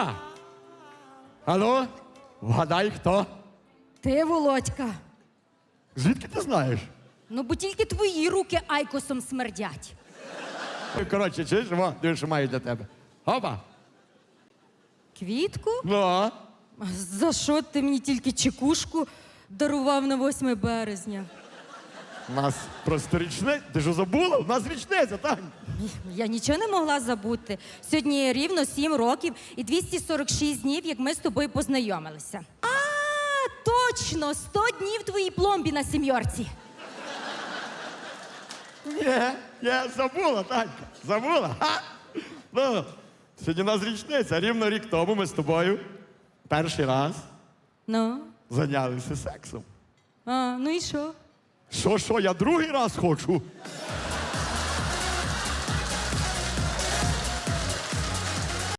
Люба! Алло? Вгадай, хто? Ти, Володька. Звідки ти знаєш? Ну, бо тільки твої руки айкосом смердять. Коротше, чуєш, во, дивись, що маю для тебе. Опа! Квітку? Ну, За що ти мені тільки чекушку дарував на 8 березня? У нас просто річниця. Ти що забула? У нас річниця, так? Я нічого не могла забути. Сьогодні рівно 7 років і 246 днів, як ми з тобою познайомилися. А, точно! 100 днів твоїй пломбі на сім'йорці. Ні, я забула, Танька. Забула. Ха? Ну, сьогодні у нас річниця. Рівно рік тому ми з тобою перший раз Ну, зайнялися сексом. а, ну і що? Що, що, я другий раз хочу?